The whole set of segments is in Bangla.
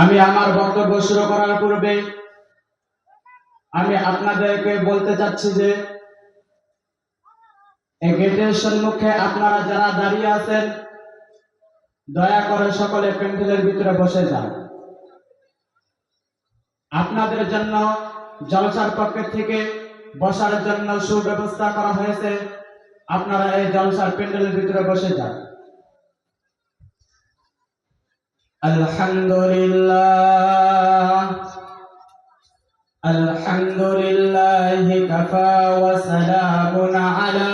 আমি আমার বক্তব্য শুরু করার পূর্বে আমি আপনাদেরকে বলতে চাচ্ছি যে গেটের সম্মুখে আপনারা যারা দাঁড়িয়ে আছেন, দয়া করে সকলে প্যান্ডেলের ভিতরে বসে যান। আপনাদের জন্য জলসার পক্ষ থেকে বসার জন্য সুব্যবস্থা করা হয়েছে। আপনারা এই জলসার প্যান্ডেলের ভিতরে বসে যান। الحمد لله الحمد لله كفى وسلام على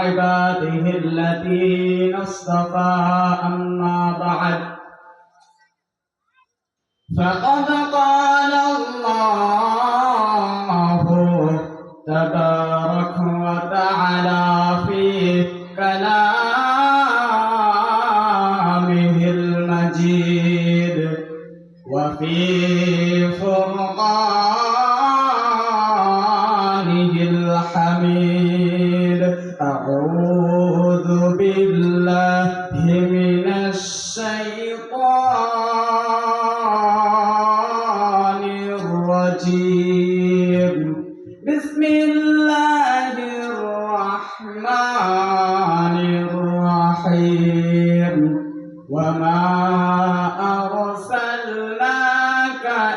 عباده الذين اصطفى المجيد وفي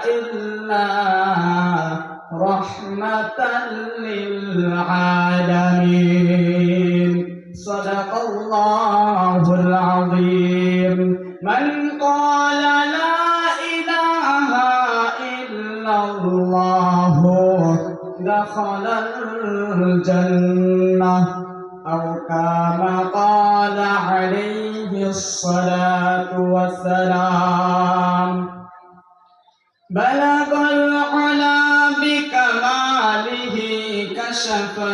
إلا رحمة للعالمين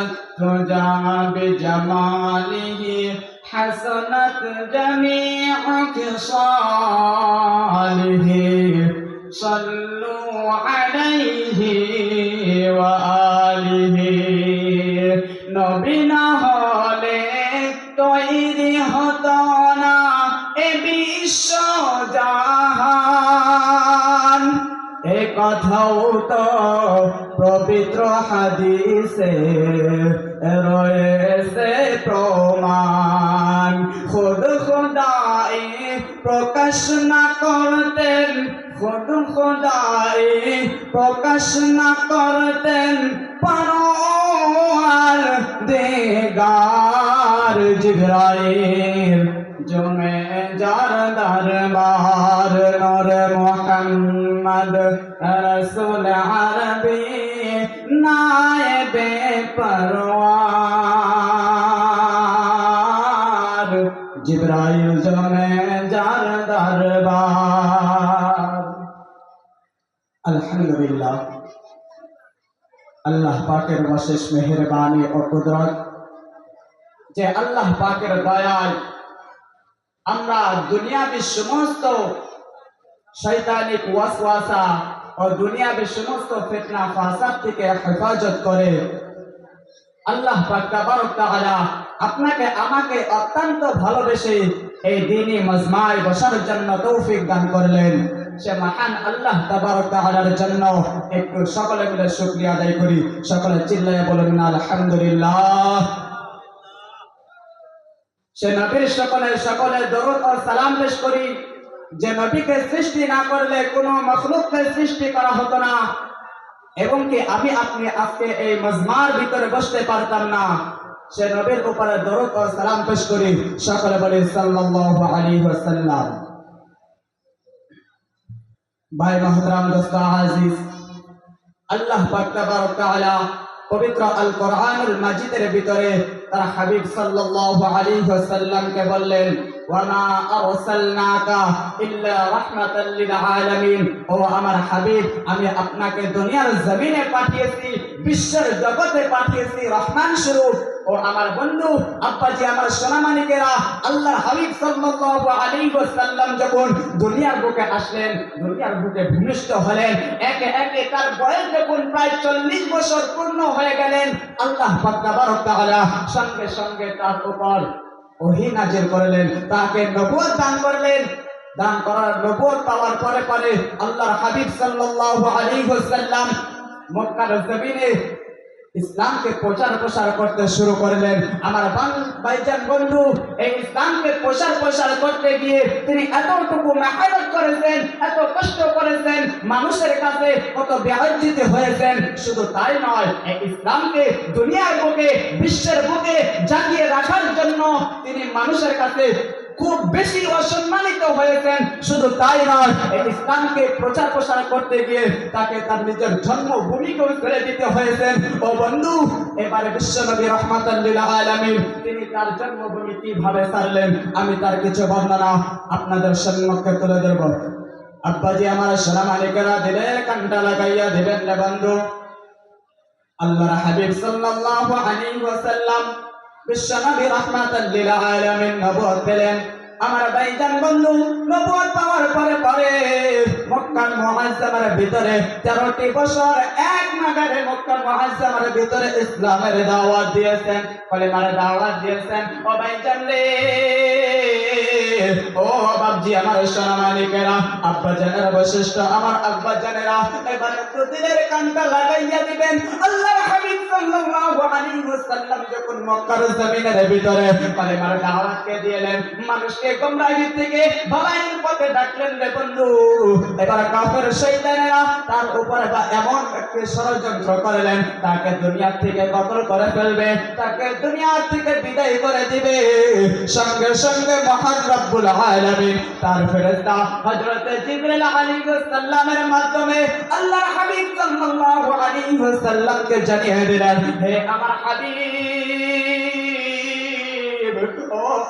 كشف الدجى بجماله حسنت جميع خصاله صلوا عليه হাদিসে রয়েছে প্রমাণ। খুদ খুদাই প্রকাশ না করতেন, খুদ খুদাই প্রকাশ না করতেন পরোয়ার দেগার জিবরাইল। জমে যার দরবার নর মোহাম্মদ রসুল আরবি। নায়েবে পরওয়ার জিবরাইল জমে যার দরবার। আলহামদুলিল্লাহ। আল্লাহ পাকের অশেষ মেহরবানি ও কুদরত যে আল্লাহ পাকের দয়ায় আমরা দুনিয়াবি সমস্ত শৈতানিক ওয়াসওয়াসা ও দুনিয়াবি সমস্ত ফিতনা ফাসাদ থেকে হেফাজত করে। আল্লাহ তাবারক তাআলা আপনাকে, আমাকে অত্যন্ত ভালোবেসে এই দিনই মজমায় বসার জন্য তৌফিক দান করলেন। সে মহান আল্লাহ তাবারক তাআলার জন্য একটু সকলে মিলে শুকরিয়া আদায় করি। সকলে চিল্লায় বলুন, আলহামদুলিল্লাহ। সে নবীর সকলে সকলে দরুদ ও সালাম পেশ করি। যে নবীকে সৃষ্টি না করলে কোনো মখলুককে সৃষ্টি করা হতো না। এবং কি আমি আপনি আজকে এই মজমার ভিতরে বসতে পারতাম না। সে নবীর উপরে দরুদ ও সালাম পেশ করি। সকলে বলি, সাল্লাল্লাহু আলাইহি ওয়াসাল্লাম। ভাই মহতরাম দোস্ত, আজিজ। আল্লাহ পাক তাবারক তাআলা পবিত্র আল কোরআনুল মাজিদের ভিতরে তার হাবিব সাল্লাল্লাহু আলাইহি ওয়াসাল্লামকে বললেন আমার হাবিব, আমি আপনাকে দুনিয়ার জমিনে পাঠিয়েছি, বিশ্বের জগতে পাঠিয়েছি রহমান স্বরূপ। ও আমার বন্ধু, আব্বাজি, আমার সোনামানিকেরা আল্লাহ হাবিব সাল্লাল্লাহু আলাইহি ওয়াসাল্লাম যখন দুনিয়ার বুকে আসলেন, দুনিয়ার বুকে ভূমিষ্ঠ হলেন, একে একে তার বয়স যখন প্রায় চল্লিশ বছর পূর্ণ হয়ে গেলেন, আল্লাহ পাক তাবারক তাআলা সঙ্গে সঙ্গে তার উপর ওহী নাজিল করলেন, তাকে নবুয়ত দান করলেন। দান করার নবুয়ত পাওয়ার পরে পরে আল্লাহর হাবিব সাল্লাল্লাহু আলাইহি ওয়াসাল্লাম মক্কার জমিনে ইসলামকে প্রচার প্রসার করতে শুরু করলেন। আমার ভাইজান বন্ধু, এই ইসলামকে প্রচার প্রসার করতে গিয়ে তিনি এতটুকু মেহনত করেছেন, এত কষ্ট করেছেন, মানুষের কাছে কত ব্যাহজিত হয়েছেন, শুধু তাই নয়, এই ইসলামকে দুনিয়ার বুকে, বিশ্বের বুকে জাগিয়ে রাখার জন্য তিনি মানুষের কাছে খুব বেশি অসম্মানিত হয়েছেন। শুধু তাই নয়, এই ইসলামকে প্রচার প্রসার করতে গিয়ে তাকে তার নিজের জন্মভূমিকেও ছেড়ে দিতে হয়েছেন। ও বন্ধু, এবারে বিশ্বনবী রহমাতুল্লিল আলামিন, তিনি তার জন্মভূমি কীভাবে ছাড়লেন আমি তার কিছু বর্ণনা আপনাদের সম্মুখে তুলে ধরব। আব্বাজি, আমার সোনা মালিকেরা দিলের কান্টা লাগাইয়া দিবেন রে বন্ধু। আল্লাহ হাবিব সাল্লাল্লাহু আলাইহি ওয়াসাল্লাম বিশ্বনবী রাহমাতাল লিল আলামিন নবুয়ত পেলেন আমার ভাইজান বন্ধু নবুয়ত পাওয়ার পরে পরে মক্কার মুআজ্জামার ভিতরে 13টি বছর এক নাগারে মক্কার মুআজ্জামার ভিতরে ইসলামের দাওয়াত দিয়েছেন। কলেমার দাওয়াত দিয়েছেন। ও ভাইজান রে, ও বাবজি আমার সোনা মালিকেরা আব্বা জানের বৈশিষ্ট্য আমার আব্বা জানেরা এবার প্রতিদের কানটা লাগাইয়া দিবেন। আল্লাহ হাবিব সাল্লাল্লাহু আলাইহি ওয়াসাল্লাম যখন মক্কার জমিনের ভিতরে কালেমার দাওয়াতকে দিলেন মানুষকে গোমরাহি থেকে ভলাইয়ের পথে ডাকলেন রে বন্ধু। এবার কাফের শয়তানেরা তার উপরে বা এমন একটি ষড়যন্ত্র করলেন, তাকে দুনিয়া থেকে কতল করে ফেলবে, তাকে দুনিয়া থেকে বিদায় করে দিবে। সঙ্গে সঙ্গে মহান রব্বুল আলামিন তার ফেরেশতা হযরত জিবরিল আলাইহিস সালামের মাধ্যমে আল্লাহর হাবিব সাল্লাল্লাহু আলাইহি ওয়াসাল্লামকে জানিয়ে দিলেন, হে আমার হাবিব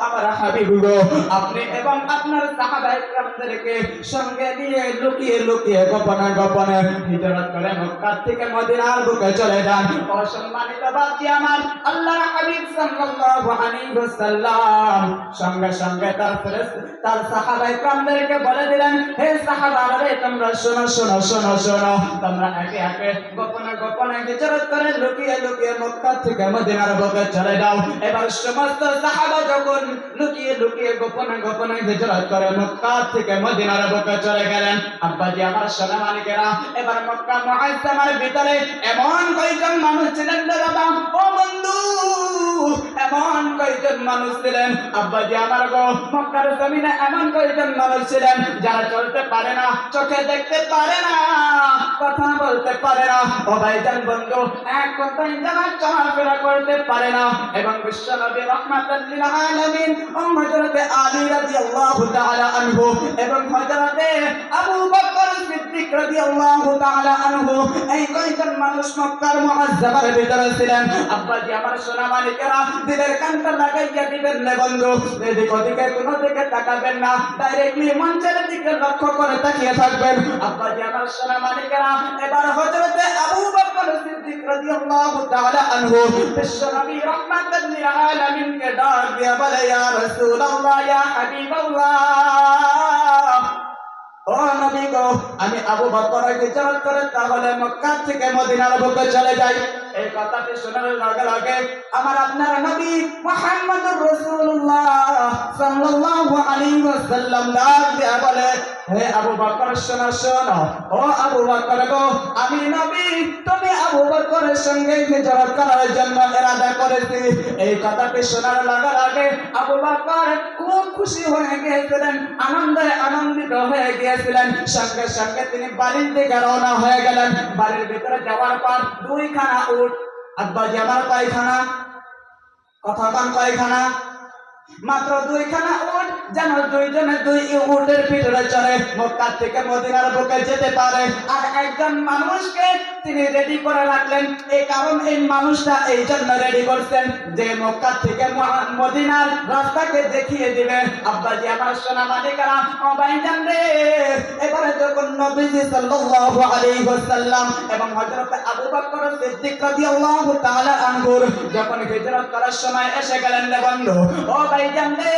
আমার হাবিব আপনি এবং আপনার সাহাবায়ে কেরামদেরকে সঙ্গে নিয়ে লুকিয়ে লুকিয়ে গোপনে গোপনে হিজরত করে মক্কা থেকে মদিনার বুকে চলে যান। অসম্মানিত বাদী আমার হাবিব সাল্লাল্লাহু আলাইহি সঙ্গে সঙ্গে তার তার বলে দিলেন, হে সাহাবারা তোমরা শোনো শোনো শোনো শোনো। তোমরা একে একে গোপনে গোপনে হিজরত করে লুকিয়ে লুকিয়ে মক্কা থেকে মদিনার বুকে চলে যাও। এবার সমস্ত সাহাবা যখন লুকিয়ে লুকিয়ে গোপনে গোপনে হিজরত করে মক্কা থেকে মদিনার বুকে চলে গেলেন। আব্বাজি, আমার সোনা মালিকেরা, এবার মক্কা মুআজ্জামার ভিতরে এমন কয়জন মানুষ ছিলেন বাবা? ও বন্ধু, এমন কয়জন মানুষ ছিলেন? আব্বাজি, আমার গো, মক্কার জমিনে এমন কয়জন মানুষ ছিলেন যারা চলতে পারে না, চোখে দেখতে পারে না, কথা বলতে পারে না? ও ভাইজান বন্ধু, এক কথাই যারা চলাফেরা করতে পারে না। এবং বিশ্বনবী রহমাতুল লিল আলামিন ও হযরতে আলী রাদিয়াল্লাহু তাআলা আনহু এবং হযরতে আবু বকর সিদ্দিক রাদিয়াল্লাহু তাআলা আনহু এই কয়জন মানুষ মক্কার মুআজ্জামার ভিতরে ছিলেন? আব্বাজি, আমার সোনা মালিকেরা দিলের কানটা লাগাইয়া দিবেন না বন্ধু। এদিক ওদিকে কোনো দিকে তাকাবেন না ডাইরেক্টলি মঞ্চের দিকে লক্ষ্য করে তাকিয়ে থাকবেন। আব্বাজি, আমার সোনা মালিকেরা, এবার হযরতে আবু বকর সিদ্দিক রাদিয়াল্লাহু তাআলা আনহু বিশ্বনবী রহমাতুল লিল আলামিনকে ডাক দিয়া বলে ইয়া রাসূলুল্লাহ ইয়া হাবিবাল্লাহ ও নবী গো, আমি আবু বকর হিজরত করে তাহলে মক্কা থেকে মদিনার বুকে চলে যাই। এই কথাটি শোনার লগে লগে আমার আপনার নবী মুহাম্মদুর রাসূলুল্লাহ সাল্লাল্লাহু আলাইহি ওয়াসাল্লাম ডাক বলে, হে আবু বকর, শোনো শোনো। ও আবু বকর গো, আমি নবী, তুমি আবু বকরের সঙ্গে হিজরত করার জন্য ইরাদা করেছি। এই কথাটি শোনার লগে লগে আবু বকর খুব খুশি হয়ে গিয়েছিলেন, আনন্দে আনন্দিত হয়ে গিয়েছিলেন। সঙ্গে সঙ্গে তিনি বাড়ির দিকে রওনা হয়ে গেলেন। বাড়ির ভিতরে যাওয়ার পর দুইখানা উট আব্বাজি আমার পায়খানা কথা কান পায়খানা। মাত্র দুইখানা উট, যেন দুইজনে দুই উটের পিঠে চড়ে মক্কা থেকে মদিনার বুকে যেতে পারে। আর একজন মানুষকে তিনি রেডি করে রাখলেন। এই কারণ এই মানুষটা এই জন্য রেডি করছেন যে মক্কা থেকে মদিনার রাস্তাকে দেখিয়ে দিবেন আব্বাজি, আমার সোনা মালিকারা, ও ভাইজান রে। এবারে যখন নবীজি সাল্লাল্লাহু আলাইহি ওয়াসাল্লাম এবং হযরত আবু বকর সিদ্দিক রাদিয়াল্লাহু তাআলা আনহুর, যখন হিজরত করার সময় এসে গেলেন বন্ধু, ও ভাইজান রে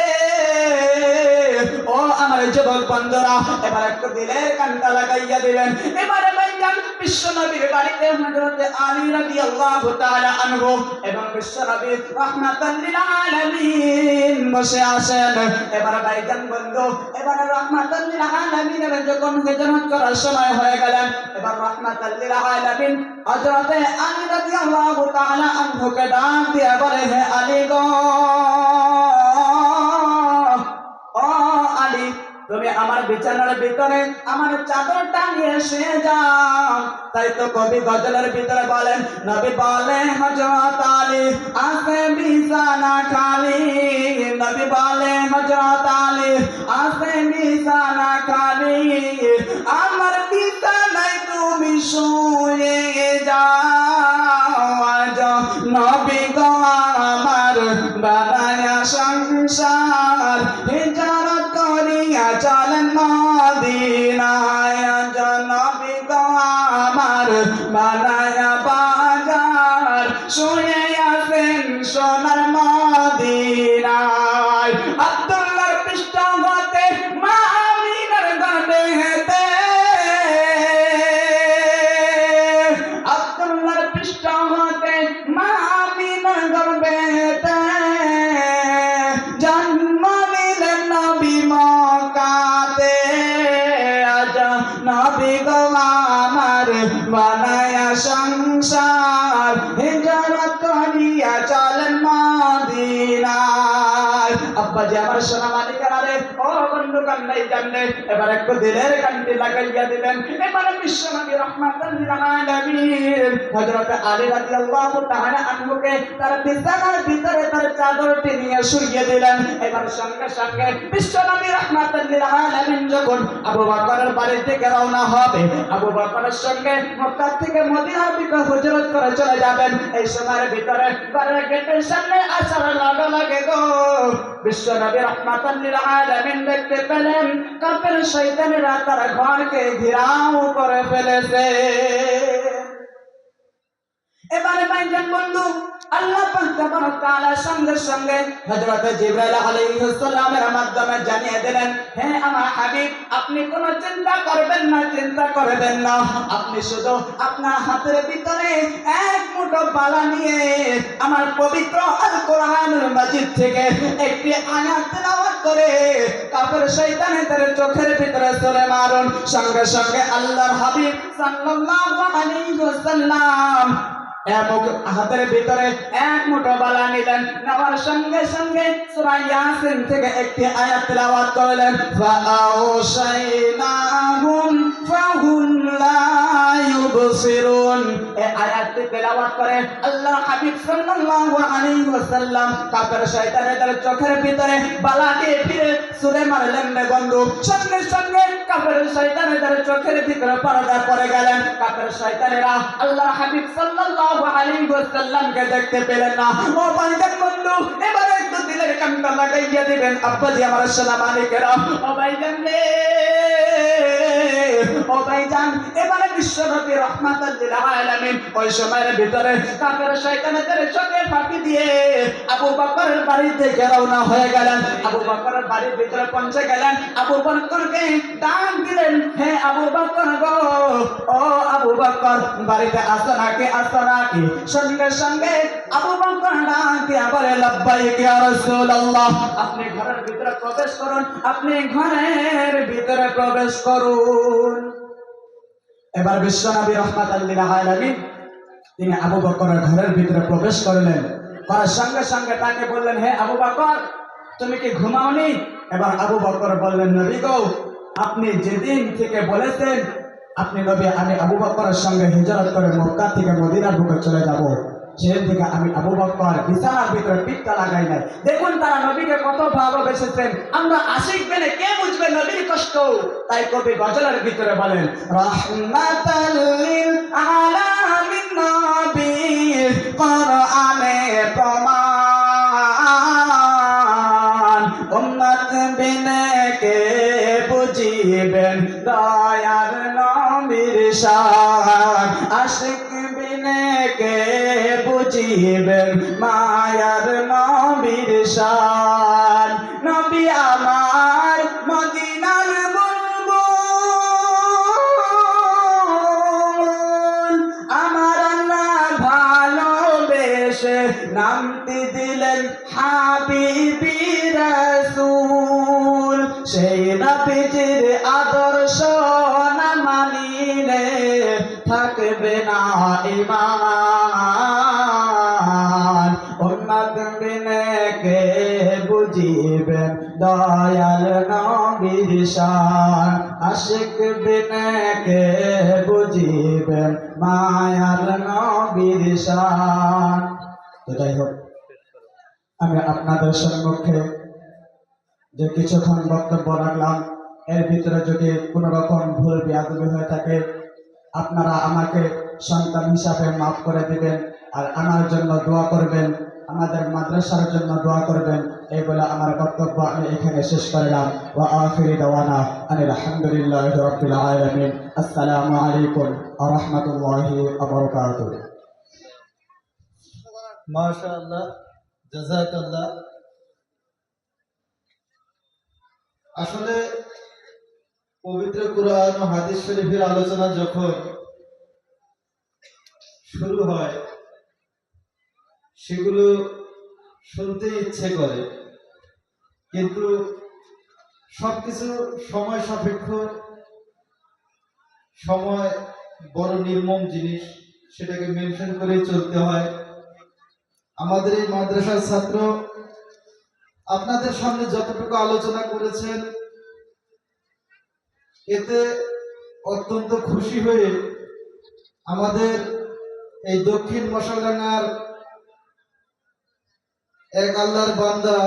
ও আমার যুবক বন্ধুরা, এবার একটু দিলের কানটা লাগাইয়া দিবেন। এবারে ভাইজান বিশ্ব নবীর বাড়িতে হযরত আলী রাদিয়াল্লাহু তাআলা আনহু এবং বিশ্ব নবী রাহমাতাল লিল আলামিন বসে আছেন। এবার ভাইজান বন্ধু, এবার রাহমাতাল লিল আলামিনের যখন হিজরত করার সময় হয়ে গেলেন এবার রাহমাতাল লিল আলামিন হযরত আলী রাদিয়াল্লাহু তাআলা আনহুকে ডাক দিয়ে বলে, হে আলী গো! বিছানার ভিতরে আমার চাদর টাঙিয়ে শুয়ে যাও তাই তো কবি গজলের ভিতরে বলেন, নবী বলে হজরত আলী আসে বিছানা খালি। নবী বলে হজরত আলী আসে বিছানা খালি। আমার বিছানায় তুমি শুয়ে যাও। আজ নবী গো, আমার বানায়া সংসার। আব্বাজি আমার সোনা মালিকারা রে ও বকরের বাড়ি থেকে রওনা হবে, আবু বকরের সঙ্গে থেকে মদিনার দিকে হিজরত করে চলে যাবেন। এই সময়ের ভিতরে বাড়ির গেটের সামনে আসার লাগা লাগে গো। বিশ্বনবী রহমাতুল দেখতে পেলেন কাফের শৈতানেরা তার ঘরকে ঘিরাও করে ফেলেছে। এবারে ভাইজান বন্ধু আল্লাহ সঙ্গে সঙ্গে হযরত জিবরাইল আলাইহিস সালামের মাধ্যমে জানিয়ে দিলেন, হে আমার হাবিব, আপনি কোনো চিন্তা করবেন না, চিন্তা করবেন না। আপনি শুধু আপনার হাতের ভিতরে এক মুঠো বালা নিয়ে আমার পবিত্র আল কোরআনুল মাজিদ থেকে একটি আয়াত তেলাওয়াত করে কাফের শয়তানের চোখের ভিতরে চলে মারুন। সঙ্গে সঙ্গে আল্লাহর হাবিব সাল্লাল্লাহু আলাইহি ওয়াসাল্লাম হাতের ভিতরে এক মুঠো বালা নিলেন। নেওয়ার সঙ্গে সঙ্গে সূরা ইয়াসিন থেকে একটি আয়াত তেলাওয়াত করলেন ফাআউশাইনাহুম ফাহুম লা ইউবসিরুন। আয়াতটি তেলাওয়াত করে আল্লাহ হাবিব সাল্লাল্লাহু আলাইহি ওয়াসাল্লাম। কাফের শয়তানের চোখের ভিতরে বালা দিয়ে ফিরে সুরে মারলেন রে বন্ধু সঙ্গে সঙ্গে কাফের শয়তানের চোখের ভিতরে গেলেন। কাফের শয়তানেরা আল্লাহ হাবিব সাল্লাল্লাহু আলাইহি দেখতে পেলেন না। ও বান্দার বন্ধু, এবার একটু দিলের দিবেন। আব্বাজি, আমার সালাম আলাইকেরা ও ভাইজান রে। ও ভাইজান এবারে বিশ্বনবী রহমাতুল আলামিন ওই সময়ের ভিতরে কাফের শয়তানের চোখে ফাঁকি দিয়ে আবু বকরের বাড়িতে রওনা হয়ে গেলেন। আবু বকরের বাড়ির ভিতরে পৌঁছে গেলেন। আবু বকরকে ডাক দিলেন, হে আবু বকর গো, ও আবু বকর, বাড়িতে আসো নাকি আসো নাকি? সঙ্গে সঙ্গে আবু বকর ডাক দিয়ে বলে, লাব্বাইক ইয়া রাসূলুল্লাহ, আপনি ঘরের ভিতরে প্রবেশ করুন, আপনি ঘরের ভিতরে প্রবেশ করুন। এবার বিশ্বনবী রহমাত আলামিন তিনি আবু বকরের ঘরের ভিতরে প্রবেশ করলেন। করার সঙ্গে সঙ্গে তাকে বললেন, হে আবু বকর, তুমি কি ঘুমাওনি? এবার আবু বকর বললেন, নবী গৌ, আপনি যেদিন থেকে বলেছেন, আপনি নবী, আমি আবু বকরের সঙ্গে হিজরত করে মক্কা থেকে মদিনার বুকে চলে যাব। সেদিন আমি বিছানার ভিতরে পিঠটা লাগাই নাই। দেখুন তারা নবীকে কত ভালোবেসেছেন। আমরা আশিক বেনে কে বুঝবে নবীর কষ্ট? তাই কবি গজলের ভিতরে বলেন আলামিন কোরআনে প্রমাণ, উম্মত বিনে কে বুঝিবেন? দয়ার নবীর শান বুঝিবেন মায়ার নবীর শান। নবী আমার মদিনার আমার আল্লাহ ভালোবেসে নামটি দিলেন হাবিবি রাসূল। সেই নবীজির আদর্শ না মানিলে থাকবে না ইমান দয়াল নবীর আশিক বিনে কে বুঝিবেন মায়ার নবীর তো যাই হোক, আমি আপনাদের সম্মুখে যে কিছুক্ষণ বক্তব্য রাখলাম, এর ভিতরে যদি কোনো রকম ভুল বিয়াদবি হয়ে থাকে, আপনারা আমাকে সন্তান হিসাবে মাফ করে দিবেন, আর আমার জন্য দোয়া করবেন, আমাদের মাদ্রাসার জন্য দোয়া করবেন এই আমার বক্তব্য আমি এখানে শেষ করলাম ওয়া আখিরি দাওয়ানা আনিল আলহামদুলিল্লাহি রাব্বিল আলামিন। আসসালামু আলাইকুম ওয়া রাহমাতুল্লাহি ওয়া বারাকাতুহু। আসলে পবিত্র কুরআন ও হাদিস শরীফের আলোচনা যখন শুরু হয়, সেগুলো শুনতে ইচ্ছে করে। কিন্তু সবকিছু সময় সাপেক্ষ, সময় বড় নির্মম জিনিস, সেটাকে মেনশন করেই চলতে হয়। আমাদের এই মাদ্রাসার ছাত্র আপনাদের সামনে যতটুকু আলোচনা করেছেন, এতে অত্যন্ত খুশি হয়ে আমাদের এই দক্ষিণ মশালাঙ্গার এক আল্লাহর বান্দা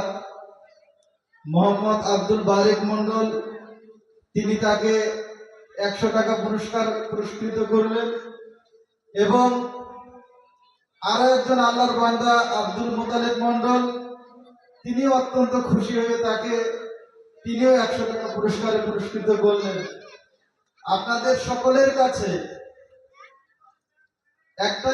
মোহাম্মদ আব্দুল বারেক মন্ডল তিনি তাকে একশো টাকা পুরস্কার পুরস্কৃত করলেন এবং আরও একজন আল্লাহর বান্দা আব্দুল মোতালেব মন্ডল তিনি অত্যন্ত খুশি হয়ে তাকে, তিনিও একশো টাকা পুরস্কারে পুরস্কৃত করলেন। আপনাদের সকলের কাছে একটাই